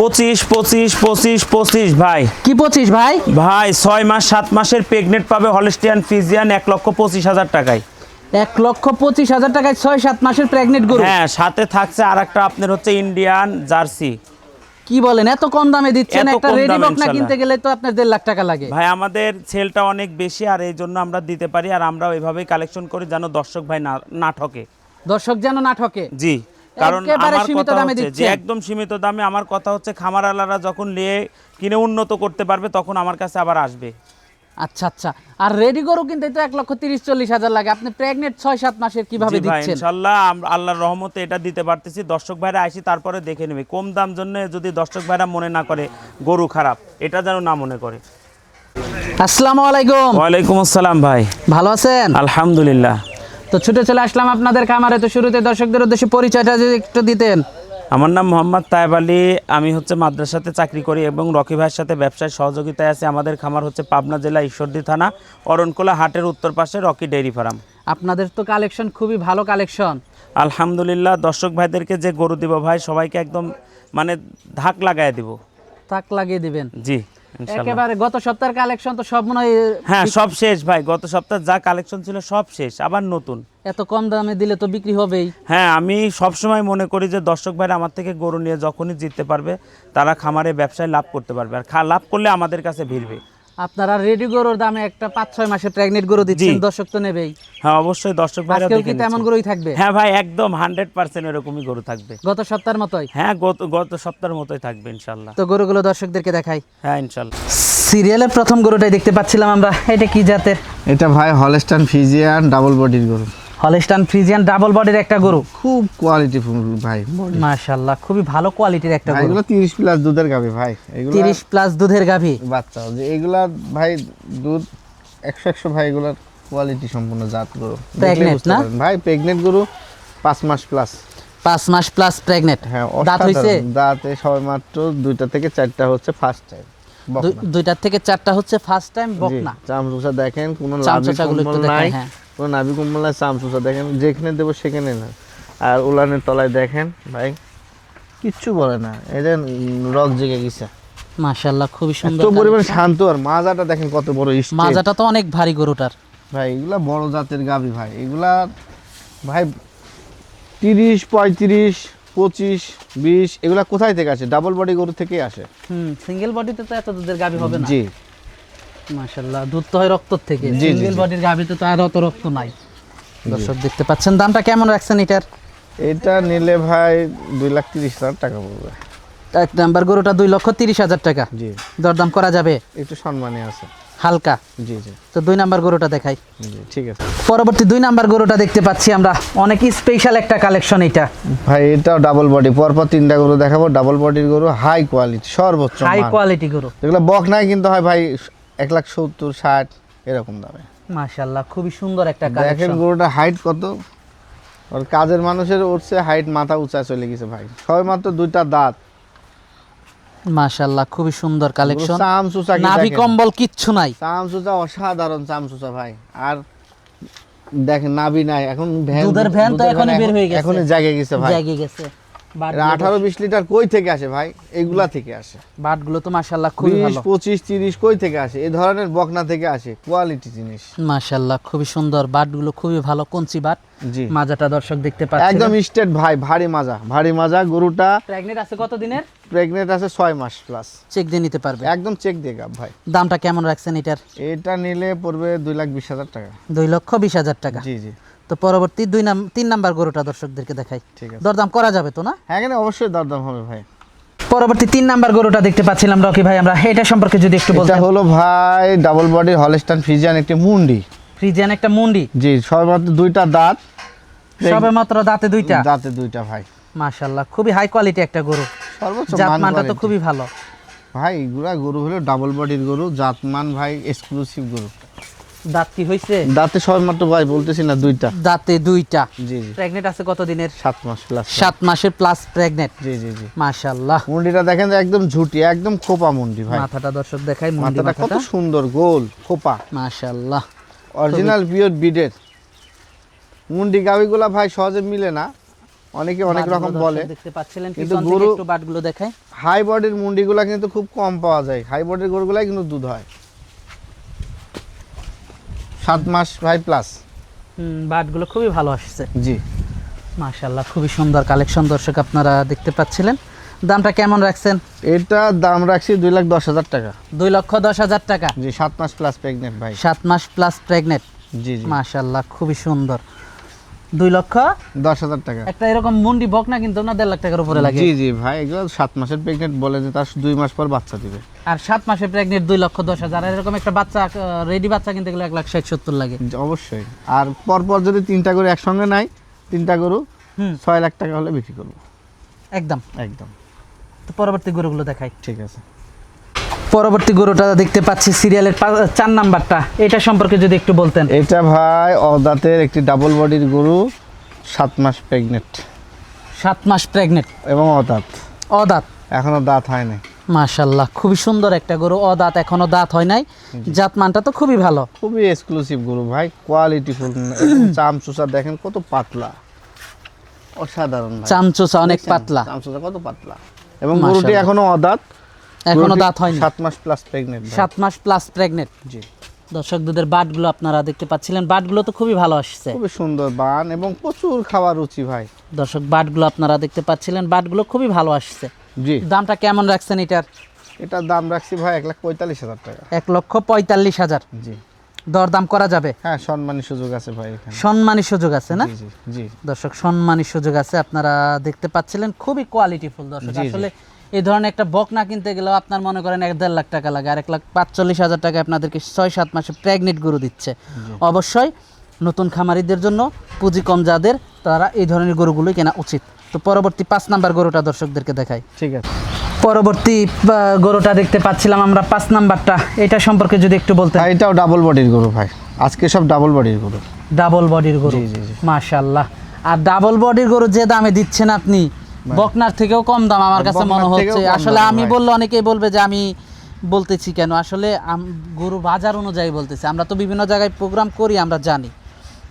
পঁচিশ পঁচিশ পঁচিশ পঁচিশ ভাই। কি পঁচিশ ভাই? ভাই ছয় মাস সাত মাসের প্রেগনেন্ট পাবে হলিস্টিয়ান ফিজিয়ান এক লক্ষ পঁচিশ হাজার টাকায়। এক লক্ষ পঁচিশ হাজার টাকায় ছয় সাত মাসের প্রেগনেন্ট গরু? হ্যাঁ সাথে থাকছে আর একটা আপনার হচ্ছে ইন্ডিয়ান জার্সি কি বলেন এত কম দামে দিচ্ছেন? একটা রেডি দামে বকনা কিনতে গেলে তো আপনার দেড় লাখ টাকা লাগে। ভাই আমাদের সেলটা অনেক বেশি আর এই জন্য আমরা দিতে পারি আর আমরা ওইভাবেই কালেকশন করি যেন দর্শক ভাই না না ঠকে। দর্শক যেন না ঠকে। জি। কারণ আমার কথা হচ্ছে যে একদম সীমিত দামে আমার কথা হচ্ছে খামারওয়ালারা যখন নিয়ে কিনে উন্নত করতে পারবে তখন আমার কাছে আবার আসবে। আচ্ছা আচ্ছা। আর রেডি গরু কিনতে তো এক লক্ষ তিরিশ চল্লিশ হাজার লাগে। আপনি প্রেগনেন্ট ছয় সাত মাসের কীভাবে দিচ্ছেন? ইনশাল্লাহ আল্লাহর রহমতে এটা দিতে পারতেছি। দর্শক ভাইরা আসি তারপরে দেখে নেবে। কম দাম জন্য যদি দর্শক ভাইরা মনে না করে গরু খারাপ। এটা যেন না মনে করে। আসসালামু আলাইকুম। ওয়ালাইকুম আসসালাম ভাই। ভালো আছেন? আলহামদুলিল্লাহ। তো ছুটে চলে আসলাম আপনাদের খামারে। তো শুরুতে দর্শকদের উদ্দেশ্যে পরিচয়টা যদি একটু দিতেন। আমার নাম মোহাম্মদ তায়েব আলী। আমি হচ্ছে মাদ্রাসাতে চাকরি করি এবং রকি ভাইয়ের সাথে ব্যবসায় সহযোগিতায় আছে। আমাদের খামার হচ্ছে পাবনা জেলা ঈশ্বরদী থানা অরণকোলা হাটের উত্তর পাশে রকি ডেইরি ফার্ম। আপনাদের তো কালেকশন খুবই ভালো কালেকশন। আলহামদুলিল্লাহ দর্শক ভাইদেরকে যে গরু দিব ভাই সবাইকে একদম মানে ধাক লাগায় দিব। তাক লাগিয়ে দিবেন। জি। একেবারে গত সপ্তাহের কালেকশন তো সব মনে হ্যাঁ সব শেষ ভাই। গত সপ্তাহ যা কালেকশন ছিল সব শেষ আবার নতুন। এত কম দামে দিলে তো বিক্রি হবেই। হ্যাঁ আমি সবসময় মনে করি যে দর্শক ভাইরা আমার থেকে গরু নিয়ে যখনই জিততে পারবে তারা খামারে ব্যবসায় লাভ করতে পারবে। আর লাভ করলে আমাদের কাছে ভিড়বে। আপনারা রেডি গরুর দামে একটা পাঁচ ছয় মাসের প্রেগনেন্ট গরু দিচ্ছেন দর্শক তো নেবেই। হ্যাঁ অবশ্যই দর্শক ভাইরা আজকেও কি তেমন গরুই থাকবে? হ্যাঁ ভাই একদম হান্ড্রেড পার্সেন্ট এরকমই গরু থাকবে। গত সপ্তাহের মতোই? হ্যাঁ গত গত সপ্তাহের মতোই থাকবে ইনশাল্লাহ। তো গরুগুলো দর্শকদেরকে দেখাই। হ্যাঁ ইনশাল্লাহ। সিরিয়ালের প্রথম গরুটাই দেখতে পাচ্ছিলাম আমরা এটা কি জাতের? এটা ভাই হলস্টান ফিজিয়ান ডাবল বডির গরু। হলিস্টান ফ্রিজিয়ান ডাবল বডির একটা গরু। খুব কোয়ালিটিফুল ভাই মাশাআল্লাহ খুবই ভালো কোয়ালিটির একটা গরু। এগুলো তিরিশ প্লাস দুধের গাবে ভাই এগুলো তিরিশ প্লাস দুধের গাভী। বাচ্চা যে এগুলা ভাই দুধ একশো একশো ভাই এগুলার কোয়ালিটি সম্পূর্ণ জাত গরু। বুঝতে না? ভাই প্রেগনেন্ট গরু পাঁচ মাস প্লাস পাঁচ মাস প্লাস প্রেগনেন্ট হ্যাঁ দাঁত হইছে? দাঁতে সবে মাত্র দুইটা থেকে চারটা হচ্ছে ফার্স্ট টাইম দুই- দুইটার থেকে চারটা হচ্ছে ফার্স্ট টাইম বকনা। চামচুসা দেখেন কোনো লাভি নাই। হ্যাঁ। কোনো নাভি কম্বল নাই চামচুসা দেখেন যেখানে দেবো সেখানে না। আর উলানের তলায় দেখেন ভাই কিচ্ছু বলে না। এটা রক জেগে গেছে। মাশাআল্লাহ খুবই সুন্দর এত পরিমাণ শান্ত আর মাজাটা দেখেন কত বড় straight। মাজাটা তো অনেক ভারী গরুটার। ভাই এগুলা বড় জাতের গাবি ভাই। এগুলা ভাই তিরিশ পঁয়ত্রিশ পঁচিশ বিশ এগুলা কোথায় থেকে আসে? ডাবল বডি গরু থেকে আসে। হুম সিঙ্গেল বডিতে তো এত দুধের গাভী হবে না। জি। মাশাআল্লাহ দুধ তো হয় রক্ত থেকে। সিঙ্গেল বডির গাভীতে তো আর অত রক্ত নাই। দর্শক দেখতে পাচ্ছেন দামটা কেমন রাখছেন এটার? এটা নিলে ভাই দুই লাখ তিরিশ হাজার টাকা পড়বে। এক নাম্বার গরুটা দুই লক্ষ তিরিশ হাজার টাকা। জি। দরদাম করা যাবে? একটু সম্মানে আছে। হালকা? জি জি। তো দুই নাম্বার গরুটা দেখাই। ঠিক আছে। পরবর্তী দুই নাম্বার গরুটা দেখতে পাচ্ছি আমরা। অনেক স্পেশাল একটা কালেকশন এটা। ভাই এটাও ডাবল বডি পরপর তিনটা গরু দেখাবো। ডাবল বডির গরু হাই কোয়ালিটি সর্বোচ্চ হাই কোয়ালিটি গরু। যেগুলো বক নাই কিন্তু হয় ভাই এক লাখ সত্তর ষাট এরকম দামে। মাশাআল্লাহ খুবই সুন্দর একটা দেখেন গরুটা হাইট কত? আর কাজের মানুষের উঠছে হাইট মাথা উঁচা চলে গেছে ভাই। মাত্র দুইটা দাঁত। মাশাআল্লাহ খুবই সুন্দর কালেকশন চাম চুচা কি নাভি কম্বল কিচ্ছু নাই। চাম চুচা অসাধারণ চাম চুচা ভাই। আর দেখেন নাভি নাই। এখন ভ্যান দুধের ভ্যান তো এখনই বের হয়ে গেছে। এখনই জাগে গেছে ভাই। জায়গা গেছে। আঠারো বিশ লিটার কই থেকে আসে ভাই? এগুলা থেকে আসে। বাটগুলো তো মাশাআল্লাহ খুবই বিশ পঁচিশ তিরিশ কই থেকে আসে? এই ধরনের বকনা থেকে আসে কোয়ালিটি জিনিস। মাশাআল্লাহ খুবই সুন্দর। বাটগুলো খুবই ভালো কঞ্চি বাট জি। মাজাটা দর্শক দেখতে পাচ্ছেন। একদম স্টেট ভাই ভারী মাজা। ভারী মাজা গরুটা প্রেগনেন্ট আছে কত দিনের প্রেগনেন্ট আছে ছয় মাস প্লাস চেক দিয়ে নিতে পারবে। একদম চেক দিয়ে গাব ভাই। দামটা কেমন রাখছেন এটার? এটা নিলে পড়বে দুই লাখ বিশ হাজার টাকা। দুই লক্ষ বিশ হাজার টাকা। জি জি। তো পরবর্তী দুই নাম তিন নাম্বার গরুটা দর্শকদেরকে দেখাই। দরদাম করা যাবে তো না? হ্যাঁ অবশ্যই দরদাম হবে ভাই। পরবর্তী তিন নাম্বার গরুটা দেখতে পাচ্ছিলাম রকি ভাই আমরা এটা সম্পর্কে যদি একটু এটা বলতেন। হলো ভাই ডাবল বডির হলস্টান ফিজিয়ান একটি মুন্ডি। ফ্রিজিয়ান একটা মুন্ডি? জি সবেমাত্র দুইটা দাঁত। সবে মাত্র দাঁতে দুইটা? দাঁতে দুইটা ভাই। মাশাআল্লাহ খুবই হাই কোয়ালিটি একটা গরু। সর্বোচ্চ মান জাতমানটা তো খুবই ভালো। ভাই এগুলা গরু হলো ডাবল বডির গরু জাতমান ভাই এক্সক্লুসিভ গরু। দাঁত কি হয়েছে দাঁতে সবেমাত্র ভাই বলতেছি না দুইটা। দাঁতে দুইটা। জি জি। প্রেগনেন্ট আছে কত দিনের সাত মাস প্লাস সাত মাসের প্লাস প্রেগনেন্ট জি জি জি। মাশাআল্লাহ। মুন্ডিটা দেখেন একদম ঝুটি একদম খোপা মুন্ডি ভাই। মাথাটা দর্শক দেখাই মুন্ডি মাথাটা কত সুন্দর গোল খোপা। মাশাআল্লাহ। অরিজিনাল পিওর বিডের। মুন্ডি গাবিগুলা ভাই সহজে মিলে না। অনেকে অনেক রকম বলে। দেখতে পাচ্ছিলেন কিন্তু গরু- একটু বাটগুলো দেখায় হাই বডির মুন্ডিগুলা কিন্তু খুব কম পাওয়া যায়। হাই বডির গরুগুলাই কিন্তু দুধ হয়। সাত মাস ভাই প্লাস বাটগুলো খুবই ভালো আসছে। জি। মাশাল্লাহ খুবই সুন্দর কালেকশন দর্শক আপনারা দেখতে পাচ্ছিলেন। দামটা কেমন রাখছেন? এটা দাম রাখছি দুই লাখ দশ হাজার টাকা। দুই লক্ষ দশ হাজার টাকা? জি সাত মাস প্লাস প্রেগনেন্ট ভাই। সাত মাস প্লাস প্রেগনেন্ট জি জি। মাশাল্লাহ খুবই সুন্দর। দুই লক্ষ দশ হাজার টাকা। একটা এরকম মুন্ডি বক না কিন্তু না দেড় লাখ টাকার উপরে লাগে। জি জি ভাই এগুলো সাত মাসের প্রেগনেন্ট বলে যে তার দুই মাস পর বাচ্চা দিবে। আর সাত মাসে প্রেগনেন্ট দুই লক্ষ দশ হাজার। আর এরকম একটা বাচ্চা রেডি বাচ্চা কিনতে গেলে এক লাখ ষাট সত্তর লাগে। অবশ্যই। আর পরপর যদি তিনটা গরু একসঙ্গে নাই তিনটা গরু হুম। ছয় লাখ টাকা হলে বিক্রি করব। একদম। একদম। তো পরবর্তী গরুগুলো দেখাই। ঠিক আছে। পরবর্তী গরুটা দেখতে পাচ্ছি সিরিয়ালের চার নাম্বারটা। এটা সম্পর্কে যদি একটু বলতেন। এটা ভাই অদাতের একটি ডাবল বডির গরু সাত মাস প্রেগনেন্ট সাত মাস প্রেগনেন্ট এবং অদাঁত। অদাঁত। এখনও দাঁত হয় নাই। মাশাল্লাহ খুবই সুন্দর একটা গরু অদাঁত এখনও দাঁত হয় নাই। জাত মানটা তো খুবই ভালো। খুবই এক্সক্লুসিভ গরু ভাই কোয়ালিটি ফুল চাম চুষা দেখেন কত পাতলা। অসাধারণ। চামচোচা অনেক? পাতলা। চামচুষা কত পাতলা। এবং গরুটি এখনও অদাঁত। এখনও দাঁত হয়নি? সাত মাস প্লাস প্রেগনেন্ট সাত মাস প্লাস প্রেগনেন্ট জি। দর্শক দুধের বাটগুলো আপনারা দেখতে পাচ্ছিলেন। বাটগুলো তো খুবই ভালো আসছে। খুবই সুন্দর বান এবং প্রচুর খাওয়ার রুচি ভাই। দর্শক বাটগুলো আপনারা দেখতে পাচ্ছিলেন। বাটগুলো খুবই ভালো আসছে। জি। দামটা কেমন রাখছেন এটার? এটার দাম রাখছি ভাই এক লাখ পঁয়তাল্লিশ হাজার টাকা। এক লক্ষ পঁয়তাল্লিশ হাজার। জি। দরদাম করা যাবে? হ্যাঁ সম্মানী সুযোগ আছে ভাই এখানে। সম্মানী সুযোগ আছে না? জি দর্শক সম্মানী সুযোগ আছে। আপনারা দেখতে পাচ্ছিলেন খুবই কোয়ালিটিফুল দর্শক। আসলে এই ধরনের একটা বক না কিনতে গেলেও আপনার মনে করেন এক দেড় লাখ টাকা লাগে আর এক লাখ পাঁচচল্লিশ হাজার টাকা আপনাদেরকে ছয় সাত মাসে প্রেগনেন্ট গরু দিচ্ছে। অবশ্যই নতুন খামারিদের জন্য পুঁজি কম যাদের তারা এই ধরনের গরুগুলোই কেনা উচিত। তো পরবর্তী পাঁচ নাম্বার গরুটা দর্শকদেরকে দেখাই। ঠিক আছে। পরবর্তী গরুটা দেখতে পাচ্ছিলাম আমরা পাঁচ নাম্বারটা। এটা সম্পর্কে যদি একটু বলতে এটাও ডাবল বডির গরু ভাই। আজকে সব ডাবল বডির গরু। ডাবল বডির গরু। মাশাল্লাহ আর ডাবল বডির গরু যে দামে দিচ্ছেন আপনি বকনার থেকেও কম দাম আমার কাছে মনে হচ্ছে। আসলে আমি। বললে অনেকেই বলবে যে আমি বলতেছি কেন? আসলে গরু বাজার অনুযায়ী বলতেছি। আমরা তো বিভিন্ন জায়গায় প্রোগ্রাম করি আমরা জানি।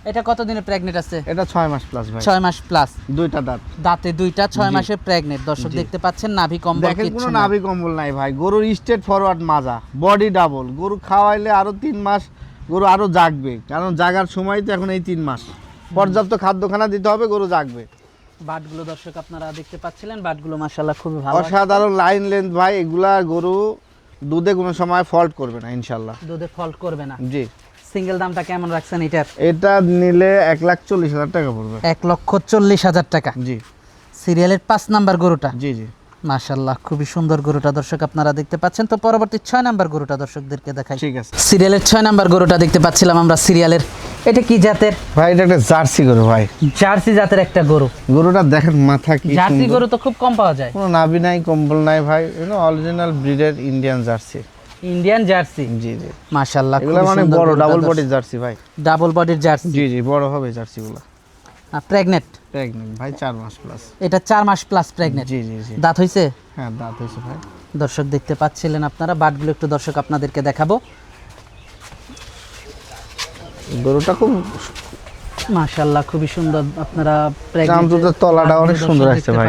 এটা কতদিনে প্রেগনেন্ট আছে? এটা ছয় মাস প্লাস ভাই। ছয় মাস প্লাস দুইটা দাঁত। দাঁতে দুইটা ছয় মাসে প্রেগনেন্ট দর্শক দেখতে পাচ্ছেন নাভি কম্বল দেখেন কোনো নাভি কম্বল নাই ভাই। গরুর স্ট্রেট ফরওয়ার্ড মাজা বডি ডাবল গরু খাওয়াইলে আরও তিন মাস গরু আরও জাগবে। কারণ জাগার সময় তো এখন এই তিন মাস। পর্যাপ্ত খাদ্যখানা দিতে হবে গরু জাগবে। বাটগুলো দর্শক আপনারা দেখতে পাচ্ছিলেন বাটগুলো মাশাল্লাহ খুবই ভালো। অসাধারণ লাইন লেন্থ ভাই এগুলা গরু দুধে কোনো সময় ফল্ট করবে না ইনশাল্লাহ দুধে ফল্ট করবে না। জি। সিঙ্গেল দামটা কেমন রাখছেন এটার? এটা নিলে এক লাখ চল্লিশ হাজার টাকা পড়বে। এক লক্ষ চল্লিশ হাজার টাকা। জি। সিরিয়ালের পাঁচ নাম্বার গরুটা। জি জি। মাশাল্লাহ খুবই সুন্দর গরুটা দর্শক আপনারা দেখতে পাচ্ছেন। তো পরবর্তী ছয় নাম্বার গরুটা দর্শকদেরকে দেখাই। ঠিক আছে। সিরিয়ালের ছয় নাম্বার গরুটা দেখতে পাচ্ছিলাম আমরা সিরিয়ালের এটা কি জাতের? ভাই এটা একটা জার্সি গরু ভাই। জার্সি জাতের একটা গরু। গরুটা দেখেন মাথা কি জার্সি গরু তো খুব কম পাওয়া যায়। কোনো নাভি নাই কম্বল নাই ভাই। এগুলো অরিজিনাল ব্রিডের ইন্ডিয়ান জার্সি। Indian jersey? জি জি। মাশাল্লাহ এগুলো মানে বড় ডাবল বডির জার্সি ভাই। ডাবল বডির জার্সি? জি জি বড় হবে জার্সিগুলো। প্রেগনেন্ট প্রেগনেন্ট ভাই চার মাস প্লাস এটা চার মাস প্লাস প্রেগনেন্ট জি জি জি। দাঁত হইছে? হ্যাঁ দাঁত হয়েছে ভাই। দর্শক দেখতে পাচ্ছিলেন আপনারা বাটগুলো একটু দর্শক আপনাদেরকে দেখাবো। গরুটা খুব মাশাল্লাহ খুবই সুন্দর। আপনারা চামচুটার তলাটা অনেক সুন্দর আসছে ভাই।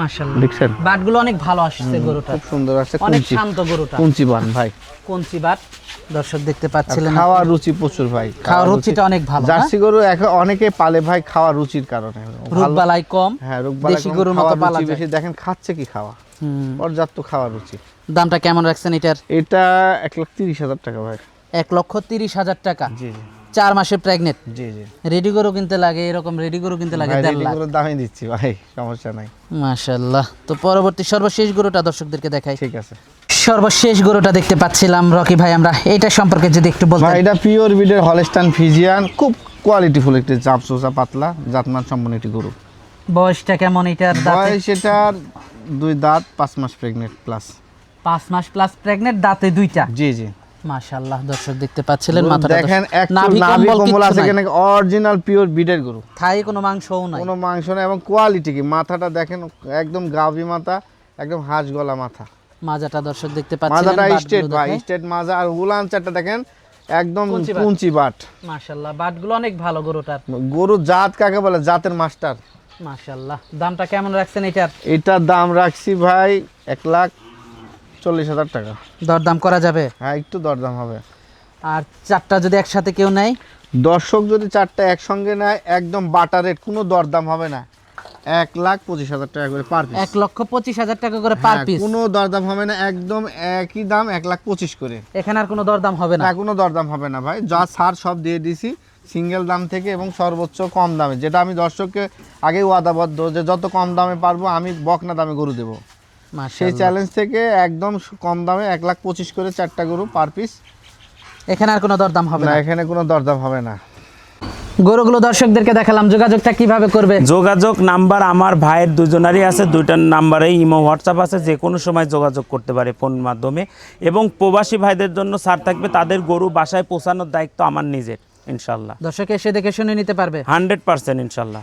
মাশাল্লাহ দেখছেন? বাটগুলো অনেক ভালো আসছে গরুটা। খুব সুন্দর আসছে। অনেক শান্ত গরুটা। কুঞ্চি বান ভাই। কোনচি বাট দর্শক দেখতে পাচ্ছিলেন খাওয়ার রুচি প্রচুর ভাই। খাওয়ার রুচিটা অনেক ভালো হ্যাঁ? জার্সি গরু অনেকে পালে ভাই খাওয়ার রুচির কারণে। রোগবালাই কম হ্যাঁ রোগ দেশি গরুর মতো পালা বেশি। দেখেন খাচ্ছে কি খাওয়া? হুম। পর্যাপ্ত খাওয়ার রুচি। দামটা কেমন রাখছেন এটার? এটা এক লাখ তিরিশ হাজার টাকা ভাই। এক লক্ষ তিরিশ হাজার টাকা। চার মাসে প্রেগনেন্ট জি জি। রেডি গরু কিনতে লাগে এরকম রেডি গরু কিনতে লাগে দেড় লাখ। দামই দিচ্ছি ভাই সমস্যা নাই। মাশাল্লাহ তো পরবর্তী সর্বশেষ গরুটা দর্শকদেরকে দেখাই। ঠিক আছে। সর্বশেষ গরুটা দেখতে পাচ্ছিলাম। রকি ভাই আমরা এটা সম্পর্কে যদি একটু বলতেন। ভাই এটা পিওর বিডের হলস্টান ফিজিয়ান খুব কোয়ালিটিফুল একটি চাপ সোসা পাতলা জাতমান সম্পন্ন একটি গরু। বয়সটা কেমন এটার দাঁতে? বয়স এটার দুই দাঁত পাঁচ মাস প্রেগনেন্ট প্লাস পাঁচ মাস প্লাস প্রেগনেন্ট দাঁতে দুইটা। জি জি। মাশাল্লাহ দর্শক দেখতে পাচ্ছিলেন মাথাটা দেখেন নাভি নাভি কম্বল কম্বল আছে নাই। কিনা অরিজিনাল পিওর বিডের গরু। থাই কোনো মাংসও নাই। কোনো মাংস না এবং কোয়ালিটি কি? মাথাটা দেখেন একদম গাভি মাথা একদম হাঁস গলা মাথা। মাজাটা দর্শক দেখতে পাচ্ছিলেন মাথাটা বাটগুলো স্টেট ভাই স্টেট মাজা। আর উলান চারটা দেখেন একদম কুঞ্চি বাট। মাশাল্লাহ বাটগুলো অনেক ভালো গরুটার। গরু জাত কাকে বলে? জাতের মাস্টার। মাশাল্লাহ দামটা কেমন রাখছেন এটার? এটার দাম রাখছি ভাই এক লাখ চল্লিশ হাজার টাকা। দরদাম করা যাবে? হ্যাঁ একটু দরদাম হবে। আর চারটা যদি একসাথে কেউ নেয়? দর্শক যদি চারটা একসঙ্গে নেয় একদম বাটার রেট কোনো দরদাম হবে না। এক লাখ পঁচিশ হাজার টাকা করে পার পিস এক লক্ষ পঁচিশ হাজার টাকা করে পার পিস কোনো দরদাম হবে না একদম একই দাম এক লাখ পঁচিশ করে। এখানে আর কোনো দরদাম হবে না? না কোনো দরদাম হবে না ভাই। যা সার সব দিয়ে দিছি সিঙ্গেল দাম থেকে এবং সর্বোচ্চ কম দামে। যেটা আমি দর্শককে আগেই ওয়াদাবদ্ধ যে যত কম দামে পারব আমি বকনা দামে গরু দেবো। সেই চ্যালেঞ্জ থেকে একদম কম দামে এক লাখ পঁচিশ করে চারটা গরু পার পিস এখানে আর কোনো দরদাম হবে না না? এখানে কোনো দরদাম হবে না। গরুগুলো দর্শকদেরকে দেখালাম যোগাযোগটা কীভাবে করবে? যোগাযোগ নাম্বার আমার ভাইয়ের দুজনারই আছে দুইটার নাম্বারেই ইমো হোয়াটসঅ্যাপ আছে যে কোনো সময় যোগাযোগ করতে পারে ফোনের মাধ্যমে। এবং প্রবাসী ভাইদের জন্য ছাড় থাকবে তাদের গরু বাসায় পৌঁছানোর দায়িত্ব আমার নিজের ইনশাল্লাহ দর্শক এসে দেখে শুনে নিতে পারবে। হান্ড্রেড পার্সেন্ট ইনশাল্লাহ